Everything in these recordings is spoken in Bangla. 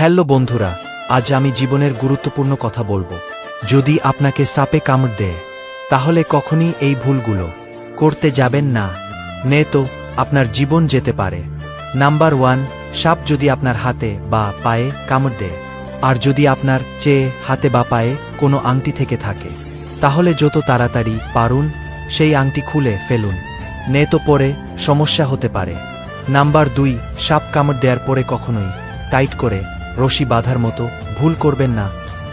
হ্যালো বন্ধুরা, আজ আমি জীবনের গুরুত্বপূর্ণ কথা বলব। যদি আপনাকে সাপে কামড় দেয়, তাহলে কখনই এই ভুলগুলো করতে যাবেন না। নে তো আপনার জীবন যেতে পারে। নাম্বার ওয়ান, সাপ যদি আপনার হাতে বা পায়ে কামড় দেয়, আর যদি আপনার চেয়ে হাতে বা পায়ে কোনো আংটি থেকে থাকে, তাহলে যত তাড়াতাড়ি পারুন, সেই আংটি খুলে ফেলুন। নে তো পরে সমস্যা হতে পারে। নাম্বার দুই, সাপ কামড় দেওয়ার পরে কখনোই টাইট করে রশি বাঁধার মতো, ভুল করবেন না।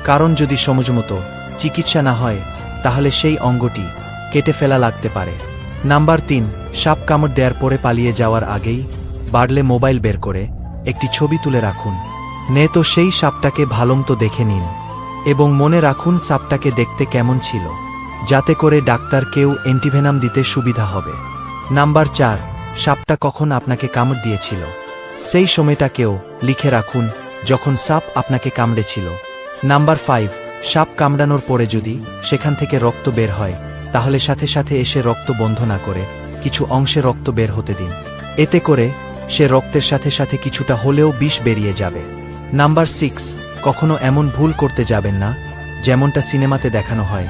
কারণ যদি সমজমতো চিকিৎসা না হয়, তাহলে সেই অঙ্গটি কেটে ফেলা লাগতে পারে। নাম্বার তিন, সাপ কামড় দেওয়ার পরে পালিয়ে যাওয়ার আগেই বাড়লে মোবাইল বের করে একটি ছবি তুলে রাখুন। নে তো সেই সাপটাকে ভালোমতো দেখে নিন এবং মনে রাখুন সাপটাকে দেখতে কেমন ছিল, যাতে করে ডাক্তার কেউ অ্যান্টিভেনাম দিতে সুবিধা হবে। নাম্বার চার, সাপটা কখন আপনাকে কামড় দিয়েছিল? সেই সময়টাকেও লিখে রাখুন যখন সাপ আপনাকে কামড়েছিল। নাম্বার ফাইভ, সাপ কামড়ানোর পরে যদি সেখান থেকে রক্ত বের হয়, তাহলে সাথে সাথে এসে রক্ত বন্ধ না করে কিছু অংশে রক্ত বের হতে দিন। এতে করে সে রক্তের সাথে সাথে কিছুটা হলেও বিষ বেরিয়ে যাবে। নাম্বার সিক্স, কখনো এমন ভুল করতে যাবেন না, যেমনটা সিনেমাতে দেখানো হয়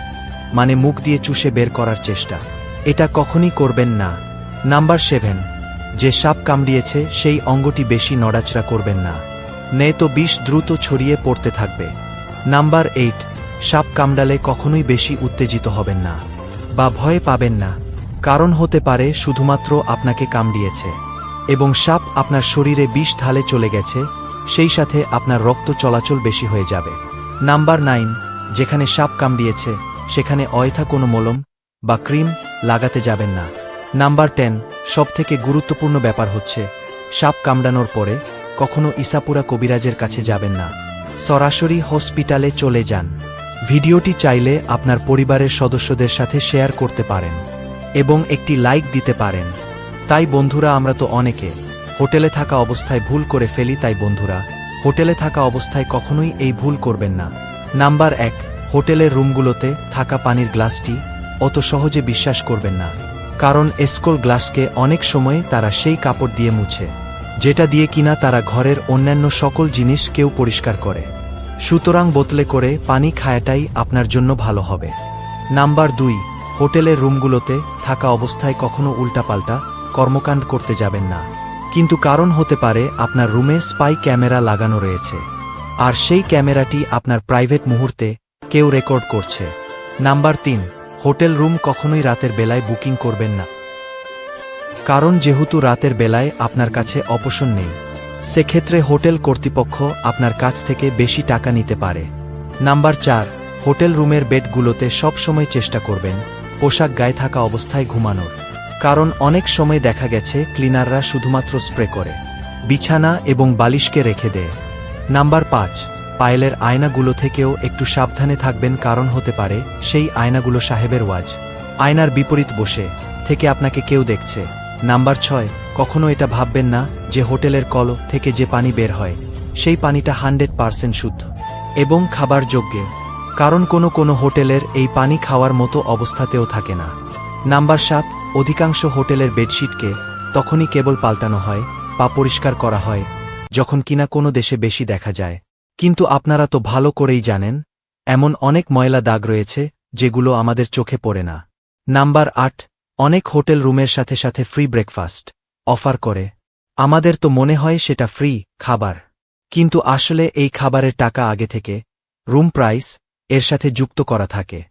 মানে মুখ দিয়ে চুষে বের করার চেষ্টা। এটা কখনই করবেন না। নাম্বার সেভেন, যে সাপ কামড়িয়েছে, সেই অঙ্গটি বেশি নড়াচড়া করবেন না। নে তো বিষ দ্রুত ছড়িয়ে পড়তে থাকবে। নাম্বার এইট, সাপ কামড়ালে কখনোই বেশি উত্তেজিত হবেন না বা ভয় পাবেন না। কারণ হতে পারে শুধুমাত্র আপনাকে কামড়িয়েছে এবং সাপ আপনার শরীরে বিষ ঢালে চলে গেছে, সেই সাথে আপনার রক্ত চলাচল বেশি হয়ে যাবে। নাম্বার নাইন, যেখানে সাপ কামড়িয়েছে, সেখানে অয়থা কোনো মলম বা ক্রিম লাগাতে যাবেন না। নাম্বার টেন, সবথেকে গুরুত্বপূর্ণ ব্যাপার হচ্ছে, সাপ কামড়ানোর পরে কখনো ইসাপুরা কবিরাজের কাছে যাবেন না। সরাসরি হসপিটালে চলে যান। ভিডিওটি চাইলে আপনার পরিবারের সদস্যদের সাথে শেয়ার করতে পারেন এবং একটি লাইক দিতে পারেন। তাই বন্ধুরা, আমরা তো অনেকে। হোটেলে থাকা অবস্থায় ভুল করে ফেলি তাই বন্ধুরা, হোটেলে থাকা অবস্থায় কখনোই এই ভুল করবেন না। নাম্বার এক, হোটেলের রুমগুলোতে থাকা পানির গ্লাসটি অত সহজে বিশ্বাস করবেন না। কারণ এসকোল গ্লাসকে অনেক সময় তারা সেই কাপড় দিয়ে মুছে। যেটা দিয়ে কিনা তারা ঘরের অন্যান্য সকল জিনিস কেউ পরিষ্কার করে। সুতরাং বোতলে করে পানি খায়াটাই আপনার জন্য ভালো হবে। নাম্বার দুই, হোটেলের রুমগুলোতে থাকা অবস্থায় কখনো উল্টাপাল্টা কর্মকাণ্ড করতে যাবেন না। কিন্তু কারণ হতে পারে আপনার রুমে স্পাই ক্যামেরা লাগানো রয়েছে। আর সেই ক্যামেরাটি আপনার প্রাইভেট মুহূর্তে কেউ রেকর্ড করছে। নাম্বার তিন, হোটেল রুম কখনোই রাতের বেলায় বুকিং করবেন না। কারণ যেহেতু রাতের বেলায় আপনার কাছে অপশন নেই, সেক্ষেত্রে হোটেল কর্তৃপক্ষ আপনার কাছ থেকে বেশি টাকা নিতে পারে। নাম্বার চার, হোটেল রুমের বেডগুলোতে সব সময় চেষ্টা করবেন পোশাক গায়ে থাকা অবস্থায় ঘুমানোর। কারণ অনেক সময় দেখা গেছে ক্লিনাররা শুধুমাত্র স্প্রে করে, বিছানা এবং বালিশকে রেখে দেয়। নাম্বার পাঁচ, পায়েলের আয়নাগুলো থেকেও একটু সাবধানে থাকবেন কারণ হতে পারে সেই আয়নাগুলো সাহেবের ওয়াজ। আয়নার বিপরীত বসে থেকে আপনাকে কেউ দেখছে। নাম্বার ছয়, কখনো এটা ভাববেন না যে হোটেলের কল থেকে যে পানি বের হয়, সেই পানিটা হান্ড্রেড পার্সেন্ট শুদ্ধ। এবং খাবার যোগ্য, কারণ কোনো কোনো হোটেলের এই পানি খাওয়ার মতো অবস্থাতেও থাকে না। নাম্বার সাত, অধিকাংশ হোটেলের বেডশিটকে তখনই কেবল পাল্টানো হয় বা পরিষ্কার করা হয়, যখন কিনা কোনো দেশে বেশি দেখা যায়। কিন্তু আপনারা তো ভালো করেই জানেন, এমন অনেক ময়লা দাগ রয়েছে, যেগুলো আমাদের চোখে পড়ে না। নাম্বার আট অনেক হোটেল রুমের সাথে সাথে ফ্রি ব্রেকফাস্ট, অফার করে। আমাদের তো মনে হয় সেটা ফ্রি খাবার। কিন্তু আসলে এই খাবারের টাকা আগে থেকে, রুম প্রাইস, এর সাথে যুক্ত করা থাকে।